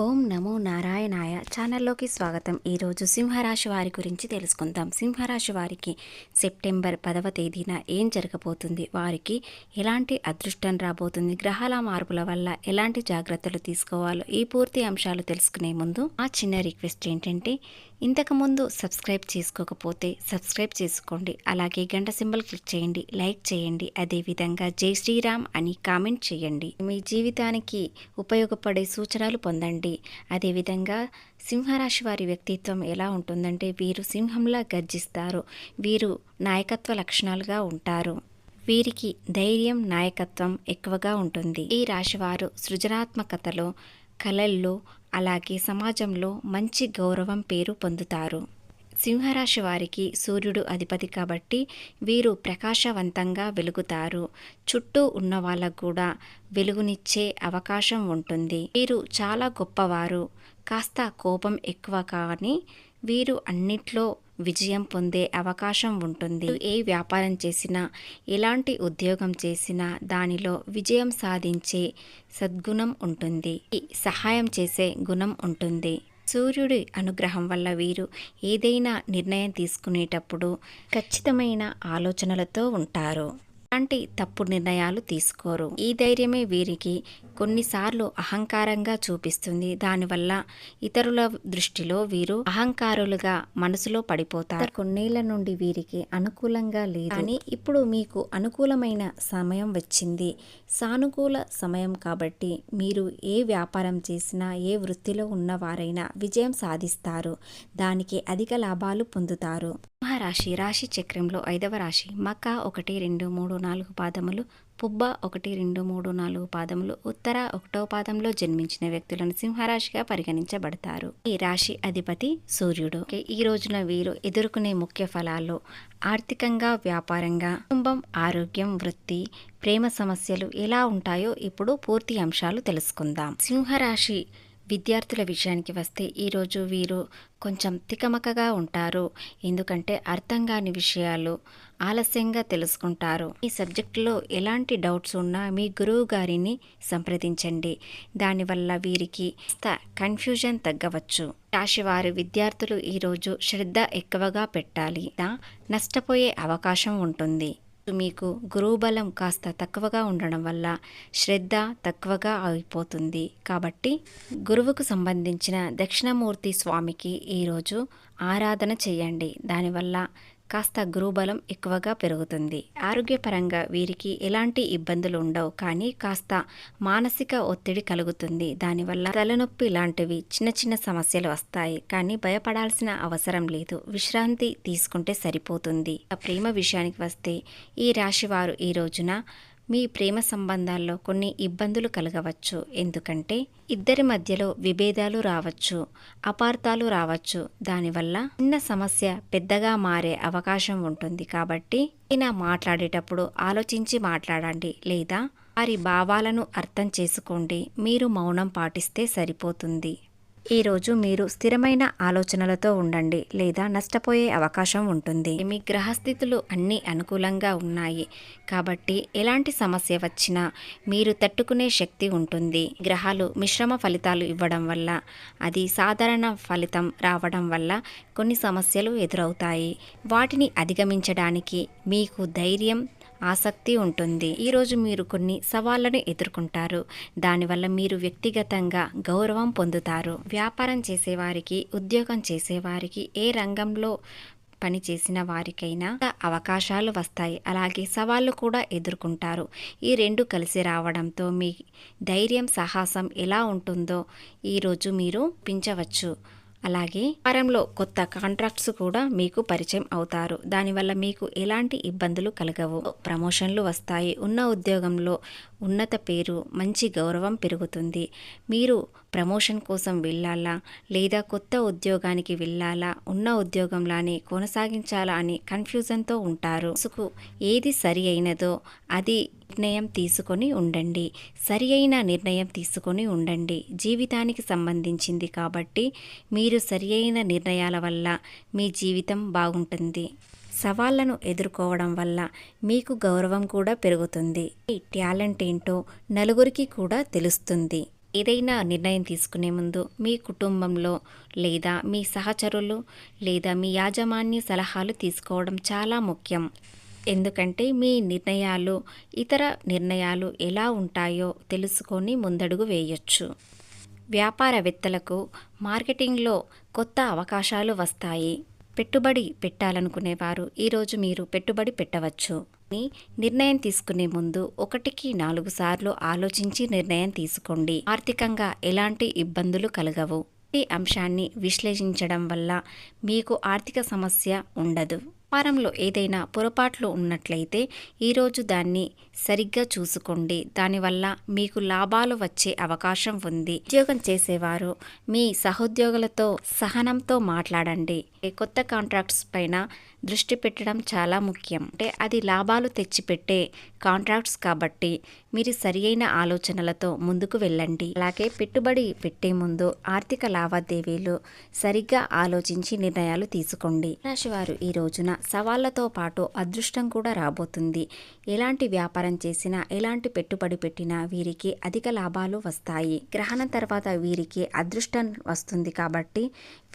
ఓం నమో నారాయణాయ ఛానల్లోకి స్వాగతం. ఈరోజు సింహరాశి వారి గురించి తెలుసుకుందాం. సింహరాశి వారికి సెప్టెంబర్ పదవ తేదీన ఏం జరగబోతుంది? వారికి ఎలాంటి అదృష్టం రాబోతుంది? గ్రహాల మార్పుల వల్ల ఎలాంటి జాగ్రత్తలు తీసుకోవాలో ఈ పూర్తి అంశాలు తెలుసుకునే ముందు ఆ చిన్న రిక్వెస్ట్ ఏంటంటే ఇంతకుముందు సబ్స్క్రైబ్ చేసుకోకపోతే సబ్స్క్రైబ్ చేసుకోండి. అలాగే గంట సింబల్ క్లిక్ చేయండి. లైక్ చేయండి. అదేవిధంగా జై శ్రీరామ్ అని కామెంట్ చేయండి. మీ జీవితానికి ఉపయోగపడే సూచనలు పొందండి. అదేవిధంగా సింహరాశి వారి వ్యక్తిత్వం ఎలా ఉంటుందంటే వీరు సింహంలా గర్జిస్తారు. వీరు నాయకత్వ లక్షణాలుగా ఉంటారు. వీరికి ధైర్యం నాయకత్వం ఎక్కువగా ఉంటుంది. ఈ రాశివారు సృజనాత్మకతలో కళల్లో అలాగే సమాజంలో మంచి గౌరవం పేరు పొందుతారు. సింహరాశి వారికి సూర్యుడు అధిపతి కాబట్టి వీరు ప్రకాశవంతంగా వెలుగుతారు. చుట్టూ ఉన్న వాళ్ళకు కూడా వెలుగునిచ్చే అవకాశం ఉంటుంది. వీరు చాలా గొప్పవారు. కాస్త కోపం ఎక్కువ కానీ వీరు అన్నిట్లో విజయం పొందే అవకాశం ఉంటుంది. ఏ వ్యాపారం చేసినా ఎలాంటి ఉద్యోగం చేసినా దానిలో విజయం సాధించే సద్గుణం ఉంటుంది. ఈ సహాయం చేసే గుణం ఉంటుంది. సూర్యుడి అనుగ్రహం వల్ల వీరు ఏదైనా నిర్ణయం తీసుకునేటప్పుడు ఖచ్చితమైన ఆలోచనలతో ఉంటారు. అలాంటి తప్పుడు నిర్ణయాలు తీసుకోరు. ఈ ధైర్యమే వీరికి కొన్నిసార్లు అహంకారంగా చూపిస్తుంది. దానివల్ల ఇతరుల దృష్టిలో వీరు అహంకారులుగా మనసులో పడిపోతారు. కొన్నేళ్ళ నుండి వీరికి అనుకూలంగా లేదు. కానీ ఇప్పుడు మీకు అనుకూలమైన సమయం వచ్చింది. సానుకూల సమయం కాబట్టి మీరు ఏ వ్యాపారం చేసినా ఏ వృత్తిలో ఉన్నవారైనా విజయం సాధిస్తారు. దానికి అధిక లాభాలు పొందుతారు. మహారాశి రాశి చక్రంలో ఐదవ రాశి మక ఒకటి రెండు మూడు నాలుగు పాదములు పుబ్బ ఒకటి రెండు మూడు నాలుగు పాదములు ఉత్తర ఒకటో పాదంలో జన్మించిన వ్యక్తులను సింహరాశిగా పరిగణించబడతారు. ఈ రాశి అధిపతి సూర్యుడు. ఈ రోజున వీరు ఎదుర్కొనే ముఖ్య ఫలాలు ఆర్థికంగా వ్యాపారంగా కుటుంబం ఆరోగ్యం వృత్తి ప్రేమ సమస్యలు ఎలా ఉంటాయో ఇప్పుడు పూర్తి అంశాలు తెలుసుకుందాం. సింహరాశి విద్యార్థుల విషయానికి వస్తే ఈరోజు వీరు కొంచెం తికమకగా ఉంటారు. ఎందుకంటే అర్థం కాని విషయాలు ఆలస్యంగా తెలుసుకుంటారు. ఈ సబ్జెక్టులో ఎలాంటి డౌట్స్ ఉన్నా మీ గురువు గారిని సంప్రదించండి. దానివల్ల వీరికి కన్ఫ్యూజన్ తగ్గవచ్చు. రాశివారి విద్యార్థులు ఈరోజు శ్రద్ధ ఎక్కువగా పెట్టాలి. నష్టపోయే అవకాశం ఉంటుంది. మీకు గురువుబలం కాస్త తక్కువగా ఉండడం వల్ల శ్రద్ధ తక్కువగా అయిపోతుంది. కాబట్టి గురువుకు సంబంధించిన దక్షిణమూర్తి స్వామికి ఈరోజు ఆరాధన చేయండి. దానివల్ల కాస్త గ్రూబలం ఎక్కువగా పెరుగుతుంది. ఆరోగ్యపరంగా వీరికి ఎలాంటి ఇబ్బందులు ఉండవు కానీ కాస్త మానసిక ఒత్తిడి కలుగుతుంది. దానివల్ల తలనొప్పి లాంటివి చిన్న చిన్న సమస్యలు వస్తాయి. కానీ భయపడాల్సిన అవసరం లేదు. విశ్రాంతి తీసుకుంటే సరిపోతుంది. ఆ ప్రేమ విషయానికి వస్తే ఈ రాశివారు ఈ రోజున మీ ప్రేమ సంబంధాల్లో కొన్ని ఇబ్బందులు కలగవచ్చు. ఎందుకంటే ఇద్దరి మధ్యలో విభేదాలు రావచ్చు అపార్థాలు రావచ్చు. దానివల్ల చిన్న సమస్య పెద్దగా మారే అవకాశం ఉంటుంది. కాబట్టి ఈయన మాట్లాడేటప్పుడు ఆలోచించి మాట్లాడండి. లేదా వారి భావాలను అర్థం చేసుకోండి. మీరు మౌనం పాటిస్తే సరిపోతుంది. ఈరోజు మీరు స్థిరమైన ఆలోచనలతో ఉండండి లేదా నష్టపోయే అవకాశం ఉంటుంది. మీ గ్రహస్థితులు అన్నీ అనుకూలంగా ఉన్నాయి. కాబట్టి ఎలాంటి సమస్య వచ్చినా మీరు తట్టుకునే శక్తి ఉంటుంది. గ్రహాలు మిశ్రమ ఫలితాలు ఇవ్వడం వల్ల అది సాధారణ ఫలితం రావడం వల్ల కొన్ని సమస్యలు ఎదురవుతాయి. వాటిని అధిగమించడానికి మీకు ధైర్యం ఆసక్తి ఉంటుంది. ఈరోజు మీరు కొన్ని సవాళ్ళను ఎదుర్కొంటారు. దానివల్ల మీరు వ్యక్తిగతంగా గౌరవం పొందుతారు. వ్యాపారం చేసేవారికి ఉద్యోగం చేసేవారికి ఏ రంగంలో పని చేసిన వారికైనా అవకాశాలు వస్తాయి. అలాగే సవాళ్ళు కూడా ఎదుర్కొంటారు. ఈ రెండు కలిసి రావడంతో మీ ధైర్యం సాహసం ఎలా ఉంటుందో ఈరోజు మీరు పించవచ్చు అలాగే వారంలో కొత్త కాంట్రాక్ట్స్ కూడా మీకు పరిచయం అవుతారు. దానివల్ల మీకు ఎలాంటి ఇబ్బందులు కలగవు. ప్రమోషన్లు వస్తాయి. ఉన్న ఉద్యోగంలో ఉన్నత పేరు మంచి గౌరవం పెరుగుతుంది. మీరు ప్రమోషన్ కోసం వెళ్ళాలా? లేదా కొత్త ఉద్యోగానికి వెళ్ళాలా? ఉన్న ఉద్యోగంలానే కొనసాగించాలా అని కన్ఫ్యూజన్తో ఉంటారు. సుకు ఏది సరి అయినదో అది నిర్ణయం తీసుకొని ఉండండి. సరి అయిన నిర్ణయం తీసుకొని ఉండండి. జీవితానికి సంబంధించింది కాబట్టి మీరు సరి అయిన నిర్ణయాల వల్ల మీ జీవితం బాగుంటుంది. సవాళ్ళను ఎదుర్కోవడం వల్ల మీకు గౌరవం కూడా పెరుగుతుంది. ఈ టాలెంట్ ఏంటో నలుగురికి కూడా తెలుస్తుంది. ఏదైనా నిర్ణయం తీసుకునే ముందు మీ కుటుంబంలో లేదా మీ సహచరులు లేదా మీ యాజమాన్య సలహాలు తీసుకోవడం చాలా ముఖ్యం. ఎందుకంటే మీ నిర్ణయాలు ఇతర నిర్ణయాలు ఎలా ఉంటాయో తెలుసుకొని ముందడుగు వేయొచ్చు. వ్యాపారవేత్తలకు మార్కెటింగ్లో కొత్త అవకాశాలు వస్తాయి. పెట్టుబడి పెట్టాలనుకునేవారు ఈరోజు మీరు పెట్టుబడి పెట్టవచ్చు. నిర్ణయం తీసుకునే ముందు ఒకటికి నాలుగు సార్లు ఆలోచించి నిర్ణయం తీసుకోండి. ఆర్థికంగా ఎలాంటి ఇబ్బందులు కలగవు. ఈ అంశాన్ని విశ్లేషించడం వల్ల మీకు ఆర్థిక సమస్య ఉండదు. వ్యాపారంలో ఏదైనా పొరపాట్లు ఉన్నట్లయితే ఈరోజు దాన్ని సరిగ్గా చూసుకోండి. దానివల్ల మీకు లాభాలు వచ్చే అవకాశం ఉంది. ఉద్యోగం చేసేవారు మీ సహోద్యోగులతో సహనంతో మాట్లాడండి. కొత్త కాంట్రాక్ట్స్ పైన దృష్టి పెట్టడం చాలా ముఖ్యం. అంటే అది లాభాలు తెచ్చిపెట్టే కాంట్రాక్ట్స్ కాబట్టి మీరు సరియైన ఆలోచనలతో ముందుకు వెళ్ళండి. అలాగే పెట్టుబడి పెట్టే ముందు ఆర్థిక లావాదేవీలు సరిగ్గా ఆలోచించి నిర్ణయాలు తీసుకోండి. రాశివారు ఈ రోజున సవాళ్ళతో పాటు అదృష్టం కూడా రాబోతుంది. ఎలాంటి వ్యాపారం చేసినా ఎలాంటి పెట్టుబడి పెట్టినా వీరికి అధిక లాభాలు వస్తాయి. గ్రహణం తర్వాత వీరికి అదృష్టం వస్తుంది కాబట్టి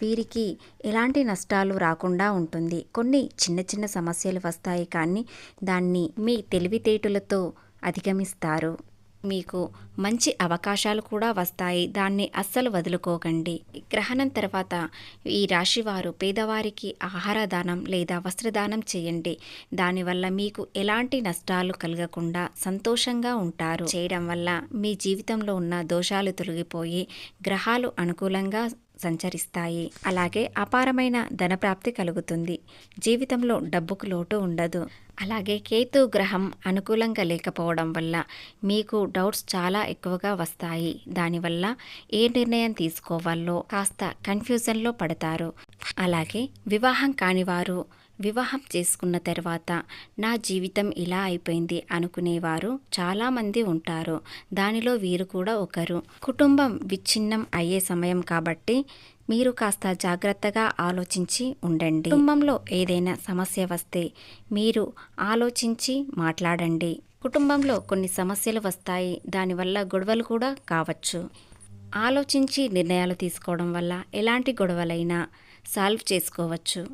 వీరికి ఎలాంటి నష్టాలు రాకుండా ఉంటుంది. కొన్ని చిన్న చిన్న సమస్యలు వస్తాయి కానీ దాన్ని మీ తెలివితేటలతో అధిగమిస్తారు. మీకు మంచి అవకాశాలు కూడా వస్తాయి. దాన్ని అస్సలు వదులుకోకండి. గ్రహణం తర్వాత ఈ రాశివారు పేదవారికి ఆహార దానం లేదా వస్త్రదానం చేయండి. దానివల్ల మీకు ఎలాంటి నష్టాలు కలగకుండా సంతోషంగా ఉంటారు. చేయడం వల్ల మీ జీవితంలో ఉన్న దోషాలు తొలగిపోయి గ్రహాలు అనుకూలంగా సంచరిస్తాయి. అలాగే అపారమైన ధనప్రాప్తి కలుగుతుంది. జీవితంలో డబ్బుకు లోటు ఉండదు. అలాగే కేతు గ్రహం అనుకూలంగా లేకపోవడం వల్ల మీకు డౌట్స్ చాలా ఎక్కువగా వస్తాయి. దానివల్ల ఏ నిర్ణయం తీసుకోవాలో కాస్త కన్ఫ్యూజన్లో పడతారు. అలాగే వివాహం కానివారు వివాహం చేసుకున్న తర్వాత నా జీవితం ఇలా అయిపోయింది అనుకునేవారు చాలామంది ఉంటారు. దానిలో వీరు కూడా ఒకరు. కుటుంబం విచ్ఛిన్నం అయ్యే సమయం కాబట్టి మీరు కాస్త జాగ్రత్తగా ఆలోచించి ఉండండి. కుటుంబంలో ఏదైనా సమస్య వస్తే మీరు ఆలోచించి మాట్లాడండి. కుటుంబంలో కొన్ని సమస్యలు వస్తాయి. దానివల్ల గొడవలు కూడా కావచ్చు. ఆలోచించి నిర్ణయాలు తీసుకోవడం వల్ల ఎలాంటి గొడవలైనా సాల్వ్ చేసుకోవచ్చు.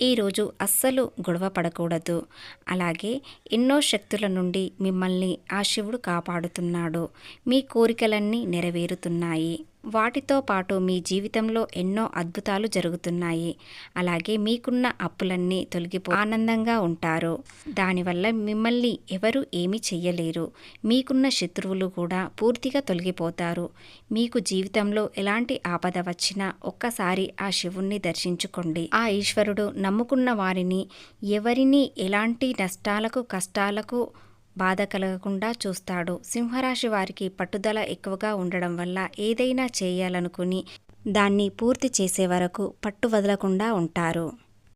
ఈరోజు అస్సలు గొడవ పడకూడదు. అలాగే ఎన్నో శక్తుల నుండి మిమ్మల్ని ఆ శివుడు కాపాడుతున్నాడు. మీ కోరికలన్నీ నెరవేరుతున్నాయి. వాటితో పాటు మీ జీవితంలో ఎన్నో అద్భుతాలు జరుగుతున్నాయి. అలాగే మీకున్న అప్పులన్నీ తొలగిపో ఆనందంగా ఉంటారు. దానివల్ల మిమ్మల్ని ఎవరు ఏమీ చెయ్యలేరు. మీకున్న శత్రువులు కూడా పూర్తిగా తొలగిపోతారు. మీకు జీవితంలో ఎలాంటి ఆపద వచ్చినా ఒక్కసారి ఆ శివుణ్ణి దర్శించుకోండి. ఆ ఈశ్వరుడు నమ్ముకున్న వారిని ఎవరిని ఎలాంటి నష్టాలకు కష్టాలకు బాధ కలగకుండా చూస్తాడు. సింహరాశి వారికి పట్టుదల ఎక్కువగా ఉండడం వల్ల ఏదైనా చేయాలనుకుని దాన్ని పూర్తి చేసే వరకు పట్టు వదలకుండా ఉంటారు.